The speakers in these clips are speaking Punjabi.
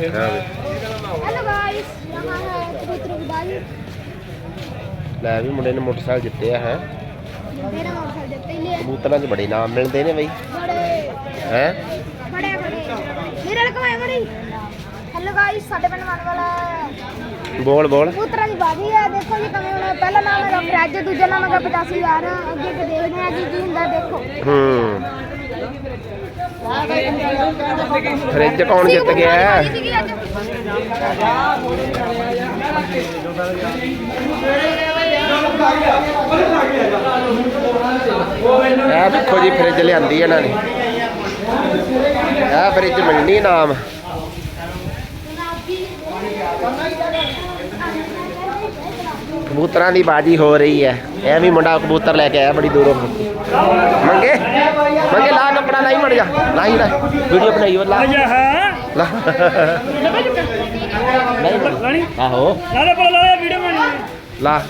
हेलो गाइस यहाँ है कबूतर की बाजी ਲੈ ਵੀ ਮੁੰਡੇ ਨੇ ਮੋਟਰਸਾਈਕਲ ਜਿੱਤਿਆ ਹੈ मेरा मोटरसाइकिल देते ही लिए ਕਬੂਤਰਾਂ 'ਚ ਬੜੇ ਨਾਮ ਮਿਲਦੇ ਨੇ ਬਈ बड़े ਹੈ बड़े बड़े मेरे लग में बड़ी हेलो गाइस ਸਾਡੇ ਪਿੰਡ ਆਉਣ ਵਾਲਾ ਬੋਲ ਬੋਲ ਕਬੂਤਰਾਂ ਦੀ ਬਾਜੀ ਹੈ ਦੇਖੋ ਜੀ ਕਿਵੇਂ ਹੁਣ ਪਹਿਲਾ ਨਾਮ ਹੈਗਾ ਫਰੈਜ ਦੂਜਾ ਨਾਮ ਹੈਗਾ 85000 ਅੱਗੇ ਅੱਗੇ ਦੇਖਦੇ ਹਾਂ ਕੀ ਕੀ ਹੁੰਦਾ ਦੇਖੋ ਹੂੰ ਫ੍ਰਿਜ ਕੌਣ ਜਿੱਤ ਗਿਆ? ਬਾਜੀ ਇਹ ਦੇਖੋ ਜੀ, ਫ੍ਰਿਜ ਲਿਆਂਦੀ ਇਹਨਾਂ ਨੇ। ਇਹ ਫ੍ਰਿਜ ਮਿਲਣੀ ਨਾਮ। ਕਬੂਤਰਾਂ ਦੀ ਬਾਜੀ ਹੋ ਰਹੀ ਹੈ। ਇਹ ਵੀ ਮੁੰਡਾ ਕਬੂਤਰ ਲੈ ਕੇ ਆਇਆ ਬੜੀ ਦੂਰੋਂ। ਮੰਗੇ? ਮੰਗੇ ਲਾ ਕੱਪੜਾ ਲਾਈ ਮੜ ਜਾ। ਲਾਈ ਲਾ ਵੀਡੀਓ ਬਣਾਈ ਉਹ ਲਾ। ਲਾ। ਨਹੀਂ ਆਹੋ। ਨਾਲੇ ਬੋਲ ਲਾਇਆ ਵੀਡੀਓ ਬਣੀ ਲਾ।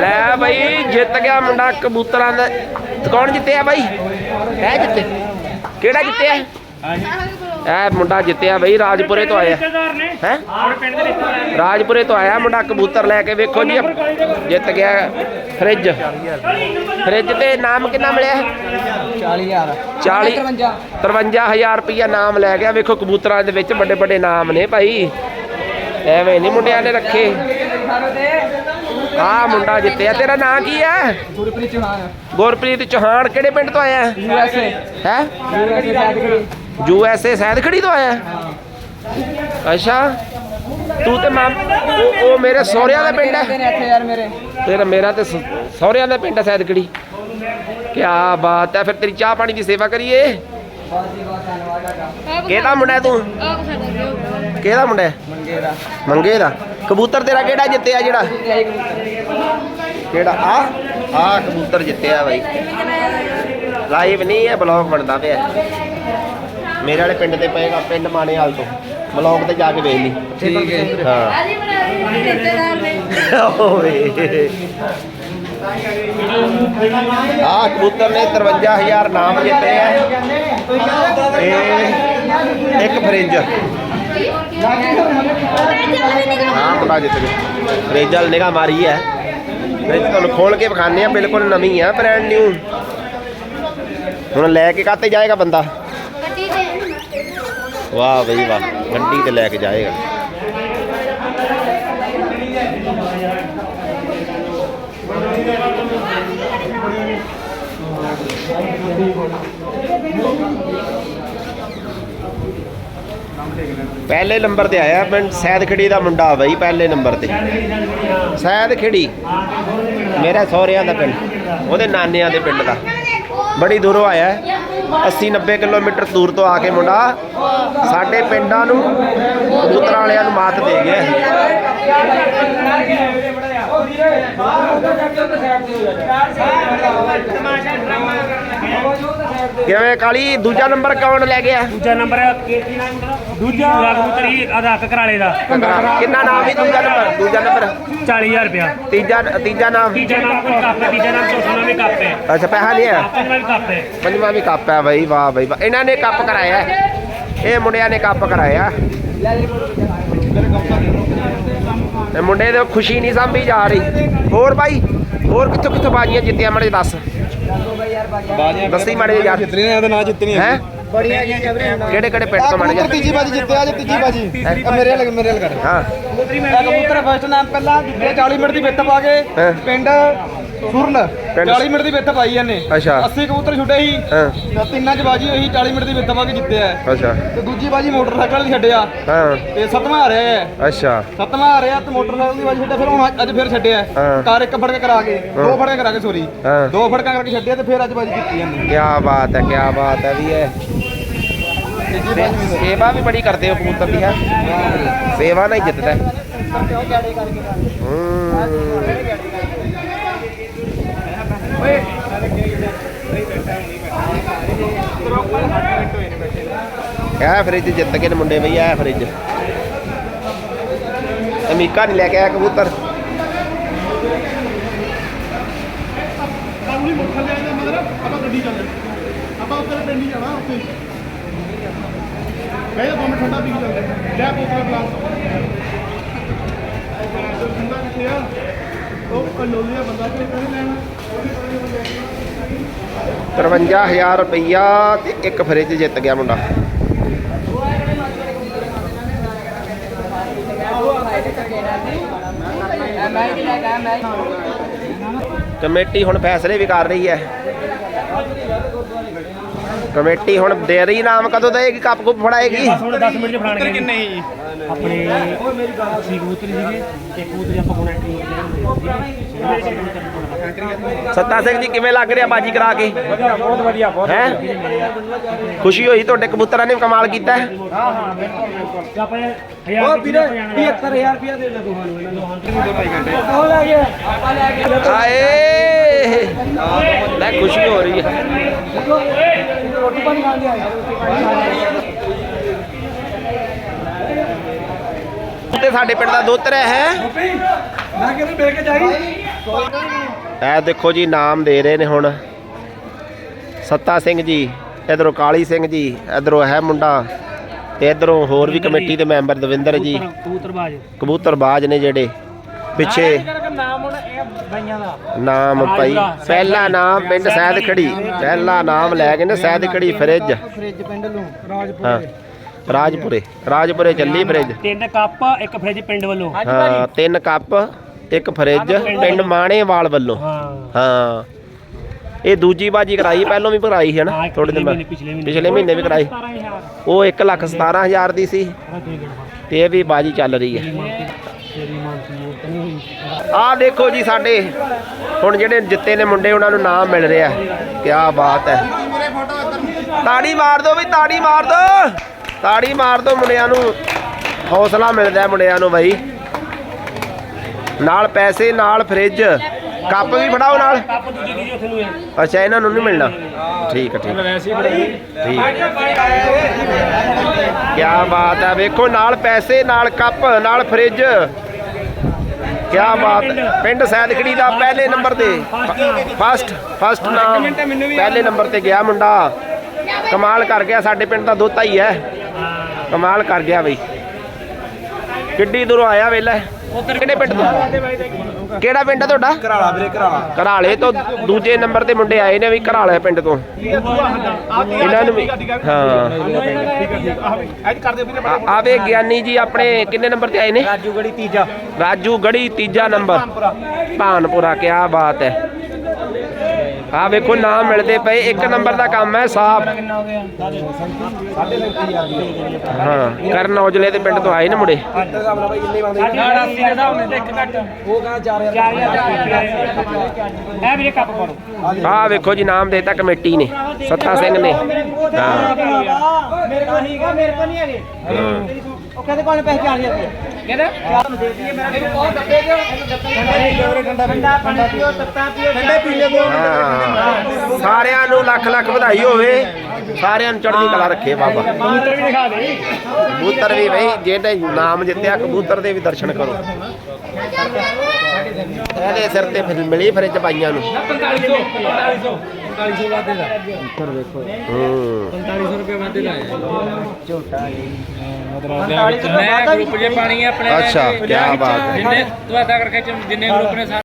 ਲੈ ਬਈ ਜਿੱਤ ਗਿਆ ਮੁੰਡਾ ਕਬੂਤਰਾਂ ਦਾ। ਕੌਣ ਜਿੱਤਿਆ ਬਾਈ? ਇਹ ਜਿੱਤੇ। ਕਿਹੜਾ ਜਿੱਤਿਆ? ਇਹ ਮੁੰਡਾ ਜਿੱਤਿਆ ਬਈ ਰਾਜਪੁਰੇ ਤੋਂ ਆਇਆ। ਹੈ? ਰਾਜਪੁਰੇ ਤੋਂ ਆਇਆ ਮੁੰਡਾ ਕਬੂਤਰ ਲੈ ਕੇ ਵੇਖੋ ਜੀ ਜਿੱਤ ਗਿਆ ਫ੍ਰਿਜ। ਫ੍ਰਿਜ ਤੇ ਨਾਮ ਕਿੰਨਾ ਮਿਲਿਆ? 40000 40 53000 ਰੁਪਇਆ ਨਾਮ ਲੈ ਗਿਆ। ਵੇਖੋ ਕਬੂਤਰਾਂ ਦੇ ਵਿੱਚ ਵੱਡੇ ਵੱਡੇ ਨਾਮ ਨੇ ਭਾਈ। ਐਵੇਂ ਨਹੀਂ ਮੁੰਡਿਆਂ ਨੇ ਰੱਖੇ। ਆ ਮੁੰਡਾ ਜਿੱਤਿਆ। ਤੇਰਾ ਨਾਂ ਕੀ ਹੈ ਗੁਰਪ੍ਰੀਤ ਚੌਹਾਨ। ਗੁਰਪ੍ਰੀਤ ਚੌਹਾਨ ਕਿਹੜੇ ਪਿੰਡ ਤੋਂ ਆਇਆ? ਏ ਹੈ? ਯੂ ਐਸ ਏ ਏ ਸੈਦਖੜੀ ਤੋਂ ਆਇਆ? ਅੱਛਾ। ਤੂੰ ਤੇ ਮਾਮ ਉਹ ਉਹ ਮੇਰੇ ਸਹੁਰਿਆਂ ਦਾ ਪਿੰਡ ਹੈ। ਇੱਥੇ ਯਾਰ ਮੇਰੇ? ਤੇਰਾ ਮੇਰਾ ਤੇ ਸ- ਸਹੁਰਿਆਂ ਦਾ ਪਿੰਡ ਹੈ ਸੈਦਖੜੀ ਕੀ ਬਾਤ ਹੈ ਫਿਰ ਤੇਰੀ ਚਾਹ ਪਾਣੀ ਦੀ ਸੇਵਾ ਕਰੀਏ। ਕਿਹਦਾ ਮੁੰਡਾ ਹੈ ਤੂੰ? ਕਿਹਦਾ ਮੁੰਡਾ ਹੈ? ਮੰਗੇ ਦਾ ਮੰਗੇ ਦਾ ਕਬੂਤਰ ਤੇਰਾ ਕਿਹੜਾ ਜਿੱਤਿਆ ਜਿਹੜਾ? ਕਿਹੜਾ? ਆ ਆ ਕਬੂਤਰ ਜਿੱਤਿਆ ਬਾਈ। ਲਾਈਵ ਨਹੀਂ ਹੈ ਬਲੌਗ ਬਣਦਾ ਪਿਆ। ਮੇਰੇ ਵਾਲੇ ਪਿੰਡ ਤੇ ਪਏਗਾ ਪਿੰਡ ਮਾਣੇਵਾਲ ਤੋਂ। ਬਲੌਗ ਤੇ ਜਾ ਕੇ ਵੇਖ ਲਈ। ਠੀਕ ਹੈ ਹਾਂ। ਓਏ। ਆ ਕਬੂਤਰ ਨੇ 53000 ਨਾਮ ਜਿੱਤੇ ਆ। ਤੇ ਇੱਕ ਫਰਿੱਜ ਹਾਂ ਮੁੰਡਾ ਜਿੱਤ ਗਿਆ। ਫਰਿੱਜ ਨਿਗਾ ਮਾਰੀ ਹੈ। ਫਰਿੱਜ ਤੁਹਾਨੂੰ ਖੋਲ ਕੇ ਵਿਖਾਣੇ ਆ ਬਿਲਕੁਲ ਨਵੀਂ ਆ ਬ੍ਰਾਂਡ ਨਿਊ ਹੁਣ ਲੈ ਕੇ ਕਾਤੇ ਜਾਏਗਾ ਬੰਦਾ? ਵਾਹ ਬਈ ਵਾਹ ਗੱਡੀ ਤੇ ਲੈ ਕੇ ਜਾਏਗਾ। ਪਹਿਲੇ ਨੰਬਰ ਤੇ ਆਇਆ ਪਿੰਡ ਸੈਦ ਖੜੀ ਦਾ ਮੁੰਡਾ ਬਈ, ਪਹਿਲੇ ਨੰਬਰ ਤੇ। ਸੈਦ ਖੜੀ ਮੇਰਾ ਸਹੁਰਿਆਂ ਦਾ ਪਿੰਡ, ਉਹਦੇ ਨਾਨਿਆਂ ਦੇ ਪਿੰਡ ਦਾ। ਬੜੀ ਦੂਰੋਂ ਆਇਆ। 80 90 ਕਿਲੋਮੀਟਰ ਦੂਰ ਤੋਂ ਆ ਕੇ ਮੁੰਡਾ ਸਾਡੇ ਪਿੰਡਾਂ ਨੂੰ ਕਬੂਤਰਾਂ ਵਾਲਿਆਂ ਨੂੰ ਮਾਤ ਦੇ ਗਿਆ। ਕਿਵੇਂ ਕਾਲੀ? ਦੂਜਾ ਨੰਬਰ ਕੌਣ ਲੈ ਗਿਆ? ਦੂਜਾ ਨੰਬਰ ਹੈ ਦੂਜਾ ਕਬੂਤਰੀ ਅਦਾਕ ਕਰਾਲੇ ਦਾ। ਕਿੰਨਾ ਨਾਮ ਵੀ ਦੂਜਾ ਨੰਬਰ? ਦੂਜਾ ਨੰਬਰ। 40000 ਰੁਪਇਆ। ਤੀਜਾ ਤੀਜਾ ਨਾਮ? ਤੀਜਾ ਨਾਮ ਕੋਈ ਕੱਪ ਹੈ ਤੀਜਾ ਨਾਮ ਚੌਥਾ ਵੀ ਕੱਪ ਹੈ। ਅੱਛਾ ਪੈਸਾ ਨਹੀਂ ਹੈ? ਪੰਜਵਾਂ ਵੀ ਕੱਪ ਹੈ। ਪੰਜਵਾਂ ਵੀ ਕੱਪ ਹੈ ਬਈ ਵਾਹ ਬਈ ਵਾਹ। ਇਹਨਾਂ ਨੇ ਕੱਪ ਕਰਾਇਆ ਹੈ। ਇਹ ਮੁੰਡਿਆਂ ਨੇ ਕੱਪ ਕਰਾਇਆ। ਇਹ ਮੁੰਡੇ ਦੇ ਖੁਸ਼ੀ ਨਹੀਂ ਸਾਂਭੀ ਜਾ ਰਹੀ। ਹੋਰ ਬਾਈ ਹੋਰ ਕਿੱਥੋਂ ਕਿੱਥੋਂ ਬਾਜੀਆਂ ਜਿੱਤੀਆਂ ਮੜੇ ਦੱਸ। ਦੱਸੀ ਮਾੜੇ ਯਾਰ। ਜਿੱਤਣੀ ਇਹਦਾ ਨਾਂ ਜਿੱਤਣੀ ਹੈ? ਬੜੀਆਂ ਜੀ ਜਬਰੇ ਕਿਹੜੇ ਕਿਹੜੇ ਪਿੰਡ ਤੋਂ ਮਾੜੇ ਜਾ ਤੀਜੀ ਬਾਜੀ ਜਿੱਤਿਆ ਅੱਜ ਤੀਜੀ ਬਾਜੀ। ਆ ਮੇਰੇ ਵਾਲੇ ਮੇਰੇ ਵਾਲੇ ਕਰ। ਹਾਂ। ਕਬੂਤਰ ਫਸਟ ਨਾਮ ਪਹਿਲਾਂ ਜਿੱਤਿਆ 40 ਮਿੰਟ ਦੀ ਵਿੱਤ ਪਾ ਕੇ। ਪਿੰਡ ਪਿੰਡ- 40 ਮਿੰਟ ਦੀ ਵਿੱਤ ਪਾਈ ਇਹਨੇ। ਅੱਛਾ। 80 ਕਬੂਤਰ ਛੁੱਟੇ ਸੀ। ਹਾਂ। ਤਿੰਨਾਂ ਚ ਬਾਜੀ ਹੋਈ 40 ਮਿੰਟ ਦੀ ਵਿੱਤ ਪਾ ਕੇ ਜਿੱਤਿਆ। ਅੱਛਾ। ਤੇ ਦੂਜੀ ਬਾਜੀ ਮੋਟਰਸਾਈਕਲ ਦੀ ਛੱਡਿਆ। ਹਾਂ। ਤੇ ਸੱਤਵਾਂ ਆ ਰਿਹਾ ਹੈ ਅੱਛਾ। ਸੱਤਵਾਂ ਆ ਰਿਹਾ ਤੇ ਮੋਟਰਸਾਈਕਲ ਦੀ ਬਾਜੀ ਛੱਡਿਆ ਫਿਰ ਹੁਣ ਅੱਜ ਫਿਰ ਛੱਡਿਆ। ਕਾਰ ਇੱਕ ਫੜਕੇ ਕਰਾ ਕੇ ਦੋ ਫੜਕੇ ਕਰਾ ਕੇ ਸੋਰੀ। ਦੋ ਫੜਕਾਂ ਕਰਕੇ ਛੱਡਿਆ ਤੇ ਫਿਰ ਅੱਜ ਬਾਜੀ ਜਿੱਤੀ ਇਹਨੇ। ਕੀ ਬਾਤ ਹੈ ਕੀ ਬਾਤ ਹੈ ਵੀ ਇਹ। ਸੇਵਾ ਵੀ ਬੜੀ ਕਰਦੇ ਹੋ ਕਬੂਤਰ ਦੀ ਹੈ? ਸੇਵਾ ਨਾਲ ਹੀ ਜਿੱਤਦਾ ਹੈ। ਹੂੰ ਇਹ ਫਰਿੱਜ ਜਿੱਤ ਕੇ ਨੇ ਮੁੰਡੇ ਬਈ ਇਹ ਫਰਿੱਜ ਅਮੀਕਾ ਨਹੀਂ ਲੈ ਕੇ ਆਇਆ ਕਬੂਤਰ। ਤੇਰੇ ਪਿੰਡ ਹੀ ਜਾਣਾ ਉੱਥੇ। ਮੈਂ ਤਾਂ ਬੰਮ ਠੰਡਾ ਪੀ ਕੇ ਚੱਲਦੇ ਲੈ ਬੋਤਲ ਗਲਾਸ। ਉਹ ਕਲੋਲੀਆ ਬੰਦਾ ਕਿ ਲੈਣਾ? 53000 ਰੁਪਈਆ ਤੇ ਇੱਕ ਫਰਿੱਜ ਜਿੱਤ ਗਿਆ ਮੁੰਡਾ। ਕਮੇਟੀ ਹੁਣ ਫੈਸਲੇ ਵੀ ਕਰ ਰਹੀ ਹੈ। ਕਮੇਟੀ ਹੁਣ ਦੇਰੀ ਨਾਮ ਕਦੋਂ ਦੇਗੀ ਕੱਪ ਕੁੱਪ ਫੜਾਏਗੀ? ਬਸ ਹੁਣ 10 ਮਿੰਟ ਚ ਫੜਾਣਗੇ ਕਿੰਨੇ ਜੀ? ਆਪਣੇ ਸੀ ਕਬੂਤਰੀ ਸੀਗੇ ਤੇ ਕਬੂਤਰੀ ਆਪਾਂ ਹੁਣ ਐਂਟਰੀ ਸੱਤਾ ਸਿੰਘ ਜੀ ਕਿਵੇਂ ਲੱਗ ਰਿਹਾ ਬਾਜੀ ਕਰਾ ਕੇ? ਵਧੀਆ ਬਹੁਤ ਵਧੀਆ ਬਹੁਤ ਹੈ? ਖੁਸ਼ੀ ਹੋਈ ਤੁਹਾਡੇ ਕਬੂਤਰਾਂ ਨੇ ਕਮਾਲ ਕੀਤਾ। ਹੈ ਹਾਂ ਹਾਂ ਬਿਲਕੁਲ। ਬਿਲਕੁਲ ਆਪਾਂ ਉਹ ਰੁਪਏ ਵੀਰੇ 75000 ਰੁਪਇਆ ਦੇ ਦੇ ਦੋਹਾਂ ਨੂੰ ਇਹਨਾਂ ਨੂੰ ਉਹ ਲੈ ਗਿਆ ਆਪਾਂ ਲੈ ਕੇ। ਆਏ। ਲੈ ਖੁਸ਼ੀ ਹੋ ਰਹੀ ਹੈ। ਰੋਟੀ ਪਾਣੀ ਖਾਣ ਦੇ ਆਏ ਤੇ ਸਾਡੇ ਪਿੰਡ ਦਾ ਦੋਤਰ ਹੈ। ਮੈਂ ਕਿਹਾ ਮਿਲ ਕੇ ਜਾਈ। ਇਹ ਦੇਖੋ ਜੀ ਨਾਮ ਦੇ ਰਹੇ ਨੇ ਹੁਣ। ਸੱਤਾ ਸਿੰਘ ਜੀ ਇਧਰੋਂ ਕਾਲੀ ਸਿੰਘ ਜੀ ਇਧਰੋਂ ਹੈ ਮੁੰਡਾ ਤੇ ਇਧਰੋਂ ਹੋਰ ਵੀ ਕਮੇਟੀ ਦੇ ਮੈਂਬਰ ਦਵਿੰਦਰ ਜੀ। ਕਬੂਤਰਬਾਜ਼ ਕਬੂਤਰਬਾਜ਼ ਨੇ ਜਿਹੜੇ। ਪਿੱਛੇ ਨਾਮ ਹੁਣ ਇਹ ਬਾਈਆਂ ਦਾ। ਨਾਮ ਭਾਈ ਪਹਿਲਾ ਨਾਮ ਪਿੰਡ ਸੈਦ ਖੜੀ। ਪਹਿਲਾ ਨਾਮ ਲੈ ਗਏ ਨੇ ਸੈਦ ਖੜੀ ਫਰਿੱਜ। ਫ੍ਰਿਜ ਪਿੰਡ ਨੂੰ ਰਾਜਪੁਰ। ਹਾਂ ਰਾਜਪੁਰੇ। ਰਾਜਪੁਰੇ ਚੱਲੀ ਫਰਿੱਜ। ਤਿੰਨ ਕੱਪ ਇੱਕ ਫ੍ਰਿਜ ਪਿੰਡ ਵੱਲੋਂ। ਹਾਂ ਤਿੰਨ ਕੱਪ ਇੱਕ ਫਰਿੱਜ ਪਿੰਡ ਮਾਣੇਵਾਲ ਵੱਲੋਂ। ਹਾਂ। ਹਾਂ। ਇਹ ਦੂਜੀ ਬਾਜੀ ਕਰਾਈ ਪਹਿਲੋਂ ਵੀ ਕਰਾਈ ਹੈ ਨਾ ਥੋੜੇ ਦਿਨ ਪਿਛਲੇ ਬਾਅਦ। ਪਿਛਲੇ ਮਹੀਨੇ। ਵੀ ਕਰਾਈ। 17000 ਉਹ 1 ਲੱਖ 17000 ਦੀ ਸੀ। ਤੇ ਇਹ ਵੀ ਬਾਜੀ ਚੱਲ ਰਹੀ ਹੈ। ਆਹ ਦੇਖੋ ਜੀ ਸਾਡੇ, ਹੁਣ ਜਿਹੜੇ ਜਿੱਤੇ ਨੇ ਮੁੰਡੇ, ਉਹਨਾਂ ਨੂੰ ਨਾਮ ਮਿਲ ਰਿਹਾ। ਕੀ ਬਾਤ ਹੈ। ਤਾੜੀ ਮਾਰ ਦੋ ਵੀ, ਤਾੜੀ ਮਾਰ ਦੋ। ਤਾੜੀ ਮਾਰ ਦੋ ਮੁੰਡਿਆਂ ਨੂੰ। ਹੌਸਲਾ ਮਿਲਦਾ ਮੁੰਡਿਆਂ ਨੂੰ ਬਈ। ਨਾਲ ਪੈਸੇ, ਨਾਲ ਫ੍ਰਿਜ। ਕੱਪ ਵੀ ਫੜਾਓ ਨਾਲ? ਕੱਪ ਦੂਜੀ ਦੀ ਉੱਥੇ ਨੂੰ ਹੈ ਅੱਛਾ ਇਹਨਾਂ ਨੂੰ ਨਹੀਂ ਮਿਲਣਾ। ਠੀਕ ਹੈ ਠੀਕ ਹੈ ਠੀਕ ਕੀ ਬਾਤ ਹੈ ਵੇਖੋ ਨਾਲ ਪੈਸੇ ਨਾਲ ਕੱਪ ਨਾਲ ਫ੍ਰਿਜ। ਕੀ ਬਾਤ। ਹੈ ਪਿੰਡ ਸੈਦਖੜੀ ਦਾ ਪਹਿਲੇ ਨੰਬਰ ਤੇ। ਫਸਟ ਫਸਟ ਨਾਮ। ਪਹਿਲੇ ਨੰਬਰ ਤੇ ਗਿਆ ਮੁੰਡਾ। ਕਮਾਲ ਕਰ ਗਿਆ ਸਾਡੇ ਪਿੰਡ ਦਾ ਦੋਤਾ ਹੀ ਹੈ। ਕਮਾਲ ਕਰ ਗਿਆ ਬਈ। ਕਿੱਡੀ ਦੂਰੋਂ ਆਇਆ ਵੇਲਾ। ਕਿਹੜੇ ਪਿੰਡ ਤੋਂ? ਕਿਹੜਾ ਪਿੰਡ ਹੈ ਤੁਹਾਡਾ? ਘਰਾਲਾ ਵੀਰੇ ਘਰਾਲਾ। ਘਰਾਲੇ ਤੋਂ ਦੂਜੇ ਨੰਬਰ ਤੇ ਮੁੰਡੇ ਆਏ ਨੇ ਵੀ ਘਰਾਲੇ ਪਿੰਡ ਤੋਂ। ਇਹਨਾਂ ਨੂੰ ਵੀ ਹਾਂ। ਅੱਜ ਕਰਦੇ ਵੀਰੇ ਆ- ਆਵੇ ਗਿਆਨੀ ਜੀ ਆਪਣੇ ਕਿੰਨੇ ਨੰਬਰ ਤੇ ਆਏ ਨੇ? ਰਾਜੂ ਗੜੀ ਤੀਜਾ। ਰਾਜੂ ਗੜੀ ਤੀਜਾ ਨੰਬਰ। ਭਾਨਪੁਰਾ। ਕੀ ਬਾਤ ਹੈ। ਆ ਵੇਖੋ ਨਾਮ ਮਿਲਦੇ ਪਏ ਇੱਕ ਨੰਬਰ ਦਾ ਕੰਮ ਹੈ ਸਾਫ਼। ਹਾਂ ਕਰਨ ਔਜਲੇ ਦੇ ਪਿੰਡ ਤੋਂ ਆਏ ਨੇ ਮੁੰਡੇ। ਸਾਡਾ 80 ਦੇ ਹਿਸਾਬ ਨਾਲ ਇੱਕ ਘੱਟ ਉਹ ਕਹਾਂ 4000 ਇਹ ਵੀਰੇ ਕੱਪ ਪਾੜੋ ਆ ਵੇਖੋ ਜੀ ਨਾਮ ਦੇਤਾ ਕਮੇਟੀ ਨੇ ਸੱਤਾ ਸਿੰਘ ਨੇ। ਹਾਂ। ਮੇਰੇ ਕੋਲ ਨਹੀਂ ਹੈਗੇ। ਉਹ ਕਹਿੰਦੇ ਕੋਲ ਪੈਸੇ 40000 ਰੁਪਏ ਕਹਿੰਦਾ? ਇਹਨੂੰ ਕੌਣ ਦੱਬੇ ਜੋ ਠੰਡਾ ਠੰਡਾ ਪਾਣੀ ਪੀਓ ਤੱਤਾ ਪੀਓ। ਠੰਡੇ ਪੀ ਲਿਓ ਹਾਂ। ਸਾਰਿਆਂ ਨੂੰ ਲੱਖ ਲੱਖ ਵਧਾਈ ਹੋਵੇ। ਸਾਰਿਆਂ ਨੂੰ ਚੜ੍ਹਦੀ ਕਲਾ ਰੱਖੇ ਬਾਬਾ। ਕਬੂਤਰ ਵੀ ਦਿਖਾ ਦੇ। ਕਬੂਤਰ ਵੀ ਬਈ ਜਿਹਨੇ ਨਾਮ ਜਿੱਤਿਆ ਕਬੂਤਰ ਦੇ ਵੀ ਦਰਸ਼ਨ ਕਰੋ। ਇਹਦੇ ਸਿਰ ਤੇ ਫਿਰ ਮਿਲੀ ਫਰਿੱਜ ਪਾਈਆਂ ਨੂੰ। 4500 4500 4500 ਵਾਦੇ ਦਾ। ਹੂੰ। 4500 ਰੁਪਏ ਵਾਦੇ ਦਾ ਝੋਟਾ ਮੈਂ ਗਰੁੱਪ ਜੇ ਪਾਣੀ ਹੈ ਆਪਣੇ ਅੱਛਾ ਕੀ ਬਾਤ ਹੈ। ਜਿੰਨੇ ਤੁਹਾਡਾ ਕਰਕੇ ਜਿੰਨੇ ਗਰੁੱਪ ਨੇ ਸਾਰੇ